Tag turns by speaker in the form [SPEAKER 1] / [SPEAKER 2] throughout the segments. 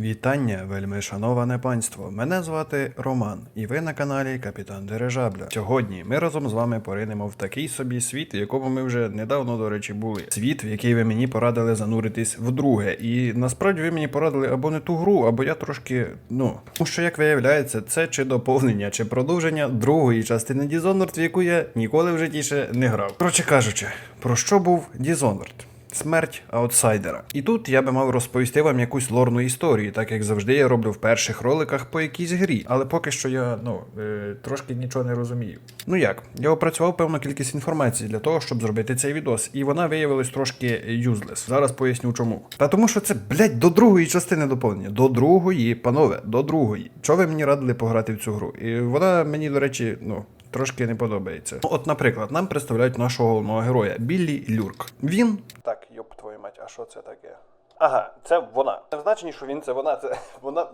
[SPEAKER 1] Вітання, вельми шановане панство. Мене звати Роман, і ви на каналі Капітан Дирижабля. Сьогодні ми разом з вами поринемо в такий собі світ, в якому ми вже недавно, до речі, були. Світ, в який ви мені порадили зануритись вдруге. І насправді ви мені порадили або не ту гру, або я трошки. Ну, тому що, як виявляється, це чи доповнення, чи продовження другої частини Dishonored, в яку я ніколи в житті ще не грав. Коротше кажучи, про що був Dishonored? Смерть аутсайдера. І тут я би мав розповісти вам якусь лорну історію, так як завжди я роблю в перших роликах по якійсь грі. Але поки що я ну е, трошки нічого не розумію. Ну як, я опрацював певну кількість інформації для того, щоб зробити цей відос, і вона виявилась трошки юзлес. Зараз поясню чому. Та тому, що це, блядь, до другої частини доповнення. До другої, панове, до другої. Чого ви мені радили пограти в цю гру? І вона мені, до речі, ну. Трошки не подобається. От, наприклад, нам представляють нашого головного героя Біллі Люрк. Він. Так, йоп твою мать, а що це таке? Ага, це вона. Не в значенні, що він це вона, це вона.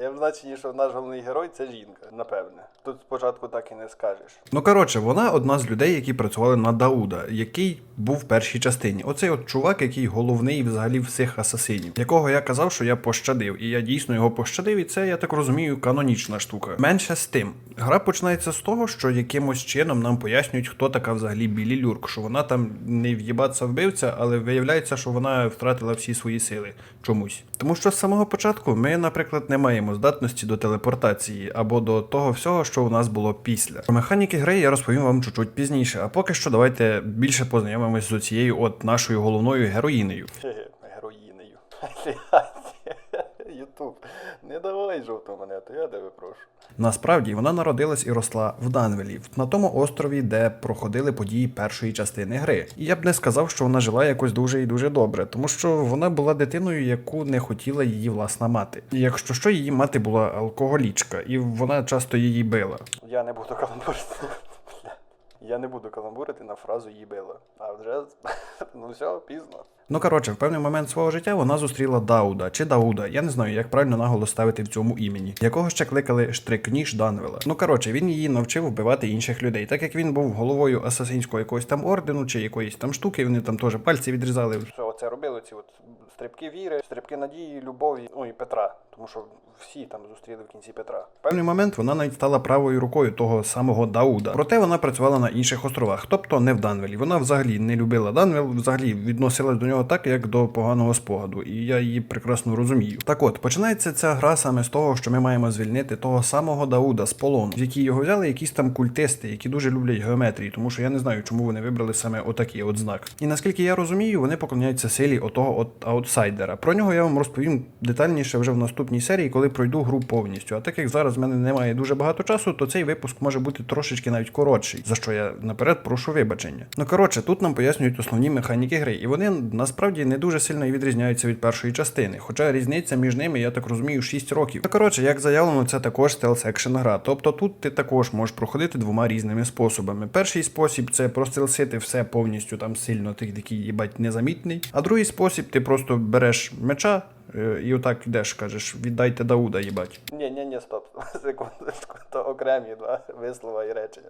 [SPEAKER 1] Я в значенні, що наш головний герой це жінка, напевне. Тут спочатку так і не скажеш. Ну коротше, вона одна з людей, які працювали на Дауда, який був в першій частині. Оцей от чувак, який головний взагалі всіх асасинів, якого я казав, що я пощадив, і я дійсно його пощадив, і це, я так розумію, канонічна штука. Менше з тим, гра починається з того, що якимось чином нам пояснюють, хто така взагалі Білі Люрк, що вона там не в'їбаться вбивця, але виявляється, що вона втратила всі свої сили чомусь. Тому що з самого початку ми, наприклад, не маємо здатності до телепортації або до того всього, що у нас було після. Про механіки гри я розповім вам чуть-чуть пізніше, а поки що давайте більше познайомимось з цією от нашою головною героїнею. Героїнею. Ютуб, не давай жовту монету, я тебе прошу. Насправді вона народилась і росла в Данвелі, на тому острові, де проходили події першої частини гри. І я б не сказав, що вона жила якось дуже і дуже добре, тому що вона була дитиною, яку не хотіла її власна мати. І якщо що, її мати була алкоголічка, і вона часто її била. Я не буду каламбурити. Я не буду каламбурити на фразу їбила. А вже ну все, пізно. Ну коротше, в певний момент свого життя вона зустріла Дауда чи Дауда. Я не знаю, як правильно наголос ставити в цьому імені, якого ще кликали Штрикніш Данвела. Ну коротше, він її навчив вбивати інших людей, так як він був головою асасинського якогось там ордену чи якоїсь там штуки. Вони там теж пальці відрізали. Що оце робили? Ці от стрибки віри, стрибки надії, любові, ну і Петра. Тому що всі там зустріли в кінці Петра. В певний момент вона навіть стала правою рукою того самого Дауда. Проте вона працювала на інших островах, тобто не в Данвелі. Вона взагалі не любила Данвел, взагалі відносилась до нього так, як до поганого спогаду, і я її прекрасно розумію. Так от починається ця гра саме з того, що ми маємо звільнити того самого Дауда з полону, в якій його взяли якісь там культисти, які дуже люблять геометрії, тому що я не знаю, чому вони вибрали саме отакий от знак. І наскільки я розумію, вони поклоняються силі отого от аутсайдера. Про нього я вам розповім детальніше вже в наступній серії, коли пройду гру повністю. А так як зараз в мене немає дуже багато часу, то цей випуск може бути трошечки навіть коротший, за що я наперед прошу вибачення. Ну коротше, тут нам пояснюють основні механіки гри, і вони насправді не дуже сильно і відрізняються від першої частини. Хоча різниця між ними, я так розумію, 6 років. Та коротше, як заявлено, це також стелс екшен гра. Тобто тут ти також можеш проходити двома різними способами. Перший спосіб це прострелсити все повністю там сильно, ти такий їбать незамітний. А другий спосіб ти просто береш меча. Е, І отак йдеш, кажеш, віддайте Дауда, їбать. Ні, ні, ні, стоп. Секундочку, то окремі два вислова і речення.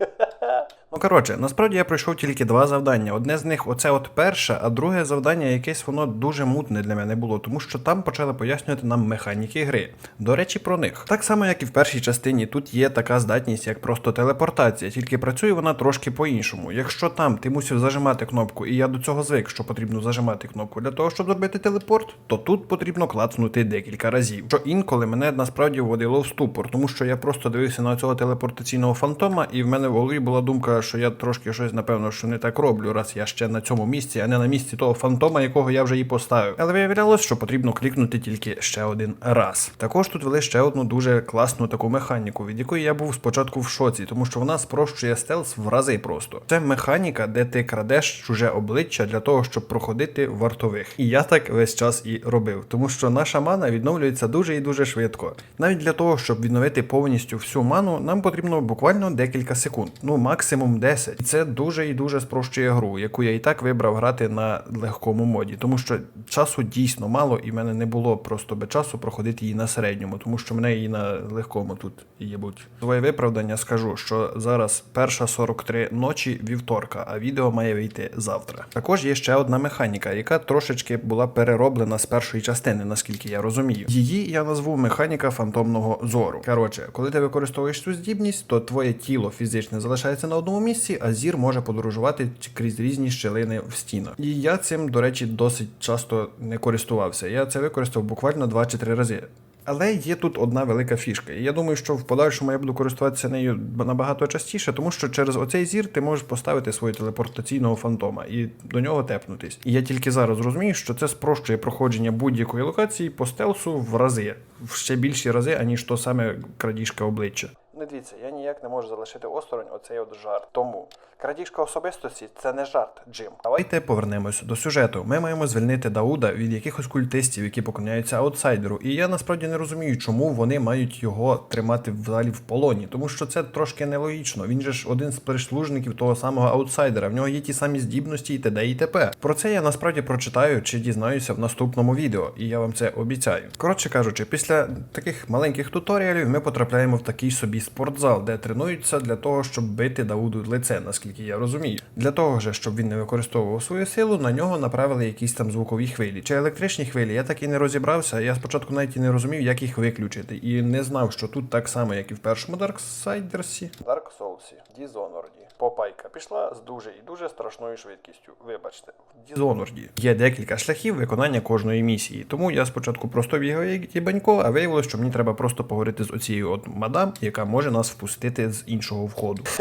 [SPEAKER 1] Ну коротше, насправді я пройшов тільки два завдання. Одне з них оце от перше, а друге завдання якесь воно дуже мутне для мене було, тому що там почали пояснювати нам механіки гри. До речі, про них. Так само, як і в першій частині, тут є така здатність, як просто телепортація, тільки працює вона трошки по-іншому. Якщо там ти мусив зажимати кнопку, і я до цього звик, що потрібно зажимати кнопку для того, щоб зробити телепорт, то тут потрібно клацнути декілька разів. Що інколи мене насправді вводило в ступор, тому що я просто дивився на цього телепортаційного фантома, і в мене в голові була думка, що я трошки щось, напевно, що не так роблю, раз я ще на цьому місці, а не на місці того фантома, якого я вже і поставив. Але виявлялось, що потрібно клікнути тільки ще один раз. Також тут вели ще одну дуже класну таку механіку, від якої я був спочатку в шоці, тому що вона спрощує стелс в рази просто. Це механіка, де ти крадеш чуже обличчя для того, щоб проходити вартових. І я так весь час і робив, тому що наша мана відновлюється дуже і дуже швидко. Навіть для того, щоб відновити повністю всю ману, нам потрібно буквально декілька секунд, ну максимум 10. І це дуже і дуже спрощує гру, яку я і так вибрав грати на легкому моді, тому що часу дійсно мало, і в мене не було просто без часу проходити її на середньому, тому що мене її на легкому тут їбуть. Своє виправдання скажу, що зараз перша 43 ночі вівторка, а відео має вийти завтра. Також є ще одна механіка, яка трошечки була перероблена з першої частини, наскільки я розумію. Її я назву механіка фантомного зору. Коротше, коли ти використовуєш цю здібність, то твоє тіло фізично залишається на одному місці, а зір може подорожувати крізь різні щелини в стінах. І я цим, до речі, досить часто не користувався. Я це використав буквально 2 чи 3 рази. Але є тут одна велика фішка. І я думаю, що в подальшому я буду користуватися нею набагато частіше, тому що через оцей зір ти можеш поставити свого телепортаційного фантома і до нього тепнутись. І я тільки зараз розумію, що це спрощує проходження будь-якої локації по стелсу в рази, в ще більші рази, аніж то саме крадіжка обличчя. Не дивіться, я ніяк не можу залишити осторонь оцей от жарт. Тому крадіжка особистості це не жарт, Джим. Давайте повернемось до сюжету. Ми маємо звільнити Дауда від якихось культистів, які поклоняються аутсайдеру. І я насправді не розумію, чому вони мають його тримати взагалі в полоні, тому що це трошки нелогічно. Він же ж один з прислужників того самого аутсайдера. В нього є ті самі здібності і т.д. і т.п. Про це я насправді прочитаю чи дізнаюся в наступному відео, і я вам це обіцяю. Коротше кажучи, після таких маленьких туторіалів ми потрапляємо в такий собі спортзал, де тренуються для того, щоб бити Дауду лице, наскільки я розумію. Для того ж, щоб він не використовував свою силу, на нього направили якісь там звукові хвилі. Чи електричні хвилі, я так і не розібрався. Я спочатку навіть і не розумів, як їх виключити, і не знав, що тут так само, як і в першому Darksiders. Dark Souls, Dishonored. Попайка пішла з дуже і дуже страшною швидкістю. Вибачте, в Dishonored є декілька шляхів виконання кожної місії. Тому я спочатку просто бігав як єбанько, а виявилось, що мені треба просто поговорити з оцією от мадам, яка може нас впустити з іншого входу.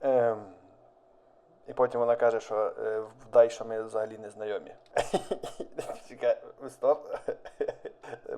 [SPEAKER 1] Ем, І потім вона каже, що е, вдай, що ми взагалі не знайомі. Стоп.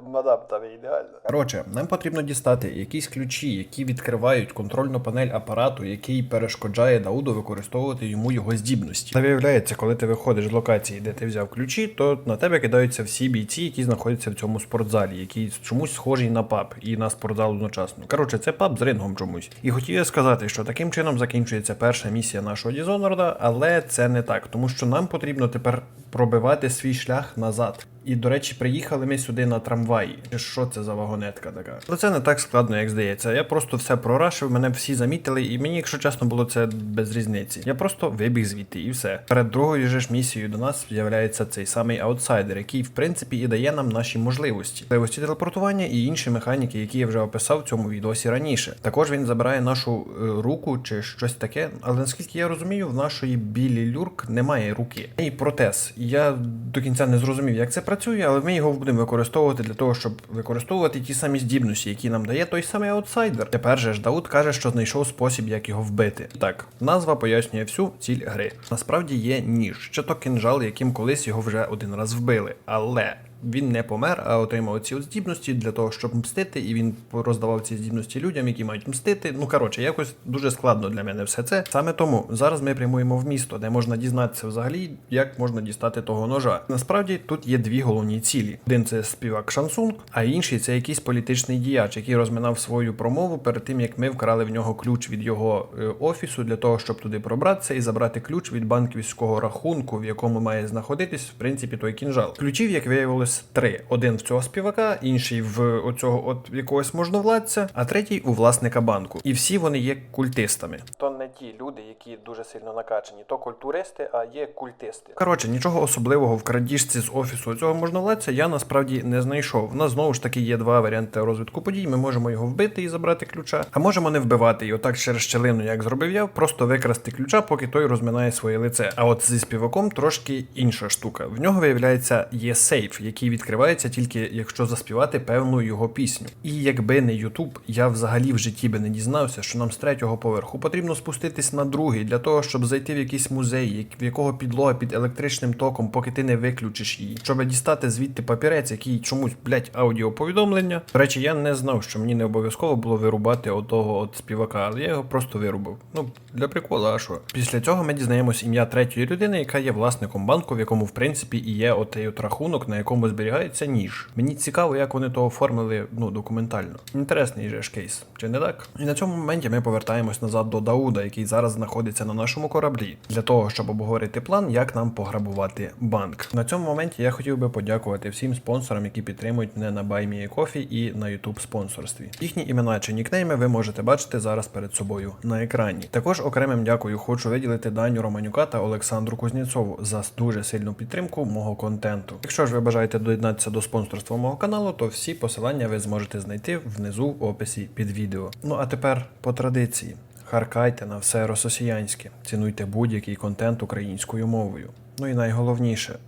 [SPEAKER 1] Мадам, та ви ідеально. Коротше, нам потрібно дістати якісь ключі, які відкривають контрольну панель апарату, який перешкоджає Дауду використовувати йому його здібності. Та виявляється, коли ти виходиш з локації, де ти взяв ключі, то на тебе кидаються всі бійці, які знаходяться в цьому спортзалі, який чомусь схожий на паб і на спортзал одночасно. Коротше, це паб з рингом чомусь. І хотів я сказати, що таким чином закінчується перша місія нашого Дізонорда, але це не так, тому що нам потрібно тепер пробивати свій шлях назад. І, до речі, приїхали ми сюди на трамваї. Що це за вагонетка така? Але це не так складно, як здається. Я просто все прорашив, мене всі замітили, і мені, якщо чесно, було це без різниці. Я просто вибіг звідти і все. Перед другою же ж місією до нас з'являється цей самий аутсайдер, який, в принципі, і дає нам наші можливості. Можливості телепортування і інші механіки, які я вже описав в цьому відосі раніше. Також він забирає нашу е, руку чи щось таке. Але наскільки я розумію, в нашої білі люрк немає руки. І протез. Я до кінця не зрозумів, як це працює, але ми його будемо використовувати для того, щоб використовувати ті самі здібності, які нам дає той самий аутсайдер. Тепер же ж Дауд каже, що знайшов спосіб, як його вбити. Так, назва пояснює всю ціль гри. Насправді є ніж, чи то кинжал, яким колись його вже один раз вбили. Але він не помер, а отримав ці от здібності для того, щоб мстити, і він роздавав ці здібності людям, які мають мстити. Ну коротше, якось дуже складно для мене все це. Саме тому зараз ми прямуємо в місто, де можна дізнатися взагалі, як можна дістати того ножа. Насправді тут є дві головні цілі: один це співак Шансунг, а інший це якийсь політичний діяч, який розминав свою промову перед тим, як ми вкрали в нього ключ від його е, офісу для того, щоб туди пробратися і забрати ключ від банківського рахунку, в якому має знаходитись в принципі той кінжал. Ключів, як виявилось три: один в цього співака, інший в оцього от якогось можновладця, а третій у власника банку. І всі вони є культистами. То не ті люди, які дуже сильно накачані, то культуристи, а є культисти. Коротше, нічого особливого в крадіжці з офісу цього можновладця я насправді не знайшов. У нас знову ж таки є два варіанти розвитку подій. Ми можемо його вбити і забрати ключа, а можемо не вбивати і отак через щелину, як зробив я, просто викрасти ключа, поки той розминає своє лице. А от зі співаком трошки інша штука. В нього виявляється є сейф, який відкривається тільки якщо заспівати певну його пісню. І якби не Ютуб, я взагалі в житті би не дізнався, що нам з третього поверху потрібно спуститись на другий для того, щоб зайти в якийсь музей, в якого підлога під електричним током, поки ти не виключиш її, щоб дістати звідти папірець, який чомусь, блять, аудіоповідомлення. До речі, я не знав, що мені не обов'язково було вирубати отого от співака, але я його просто вирубив. Ну, для прикола, а що? Після цього ми дізнаємось ім'я третьої людини, яка є власником банку, в якому в принципі і є отей от рахунок, на якому якому зберігається ніж. Мені цікаво, як вони то оформили ну, документально. Інтересний же ж кейс, чи не так? І на цьому моменті ми повертаємось назад до Дауда, який зараз знаходиться на нашому кораблі, для того, щоб обговорити план, як нам пограбувати банк. На цьому моменті я хотів би подякувати всім спонсорам, які підтримують мене на BuyMeACoffee і на YouTube спонсорстві. Їхні імена чи нікнейми ви можете бачити зараз перед собою на екрані. Також окремим дякую хочу виділити Даню Романюка та Олександру Кузнєцову за дуже сильну підтримку мого контенту. Якщо ж ви бажаєте доєднатися до спонсорства мого каналу, то всі посилання ви зможете знайти внизу в описі під відео. Ну а тепер по традиції. Харкайте на все рососіянське, цінуйте будь-який контент українською мовою. Ну і найголовніше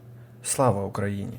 [SPEAKER 1] слава Україні!